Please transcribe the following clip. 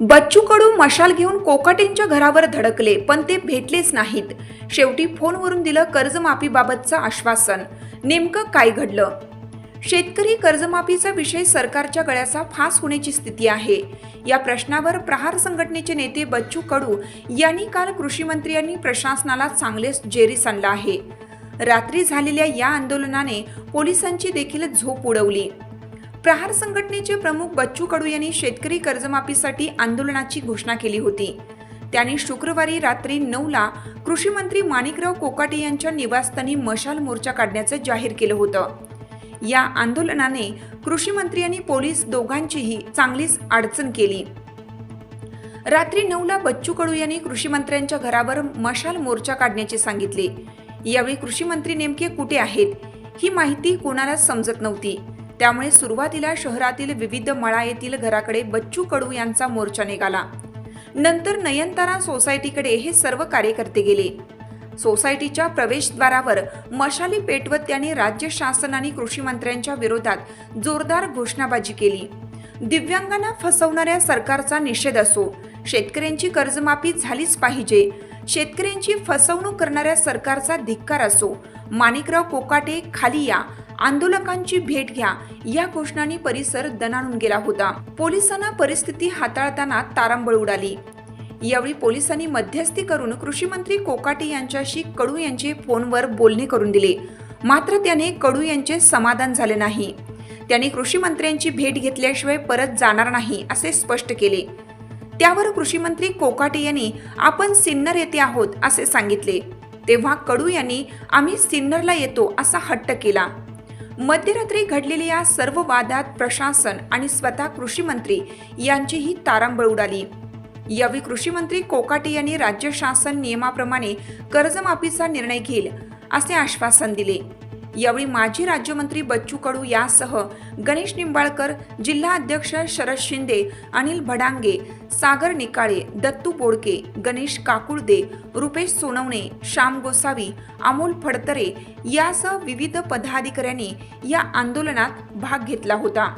बच्चू कडू मशाल घेऊन कोकाटेंच्या घरावर धडकले पण ते भेटलेच नाहीत. शेवटी फोनवरून दिलं कर्जमाफीबाबतचं आश्वासन. नेमकं काय घडलं? शेतकरी कर्जमाफीचा विषय सरकारच्या गळ्याचा फास होण्याची स्थिती आहे. या प्रश्नावर प्रहार संघटनेचे नेते बच्चू कडू यांनी काल कृषी यांनी प्रशासनाला चांगलेच जेरीस आणलं आहे. रात्री झालेल्या या आंदोलनाने पोलिसांची देखील झोप उडवली. प्रहार संघटनेचे प्रमुख बच्चू कडू यांनी शेतकरी कर्जमाफीसाठी आंदोलनाची घोषणा केली होती. त्यांनी शुक्रवारी रात्री नऊला कृषी मंत्री माणिकराव कोकाटे यांच्या निवासस्थानी मशाल मोर्चा काढण्याचं जाहीर केलं होतं. या आंदोलनाने कृषी मंत्री आणि पोलीस दोघांचीही चांगलीच अडचण केली. रात्री नऊला बच्चू कडू यांनी कृषी मंत्र्यांच्या घरावर मशाल मोर्चा काढण्याचे सांगितले. यावेळी कृषी मंत्री नेमके कुठे आहेत? ही माहिती कोणालाच समजत नव्हती. त्यामुळे सुरुवातीला शहरातील विविध मळा येथील घराकडे बच्चू कडू यांचा मोर्चा निघाला. नंतर नयनतारा सोसायटीकडे हे सर्व कार्यकर्ते गेले. सोसायटीच्या प्रवेशद्वारावर मशाली पेटवत त्यांनी राज्य शासन आणि कृषी मंत्र्यांच्या विरोधात जोरदार घोषणाबाजी केली. दिव्यांगांना फसवणाऱ्या सरकारचा निषेध असो शेतकऱ्यांची कर्जमाफी झालीच पाहिजे शेतकऱ्यांची फसवणूक करणाऱ्या सरकारचा धिक्कार असो माणिकराव कोकाटे खाली या आंदोलकांची भेट घ्या. या घोषणांनी परिसर दणाणून गेला होता. पोलिसांना परिस्थिती हाताळताना तारांबळ उडाली. यावेळी पोलिसांनी मध्यस्थी करून कृषी मंत्री कोकाटे यांच्याशी कडू यांचे फोनवर बोलणे करून दिले. मात्र त्याने कडू यांचे समाधान झाले नाही. त्यांनी कृषी मंत्र्यांची भेट घेतल्याशिवाय परत जाणार नाही असे स्पष्ट केले. त्यावर कृषी मंत्री कोकाटे यांनी आपण सिन्नर येथे आहोत असे सांगितले. तेव्हा कडू यांनी आम्ही सिन्नरला येतो असा हट्ट केला. मध्यरात्री घडलेल्या या सर्व वादात प्रशासन आणि स्वतः कृषी मंत्री यांचीही तारांबळ उडाली. यावेळी कृषी मंत्री कोकाटे यांनी राज्य शासन नियमाप्रमाणे कर्जमाफीचा निर्णय घेईल असे आश्वासन दिले. यावेळी माजी राज्यमंत्री बच्चू कडू यासह गणेश निंबाळकर जिल्हा अध्यक्ष शरद शिंदे अनिल भडांगे सागर निकाळे दत्तू बोडके गणेश काकुळदे रुपेश सोनवणे श्याम गोसावी अमोल फडतरे यासह विविध पदाधिकाऱ्यांनी या आंदोलनात भाग घेतला होता.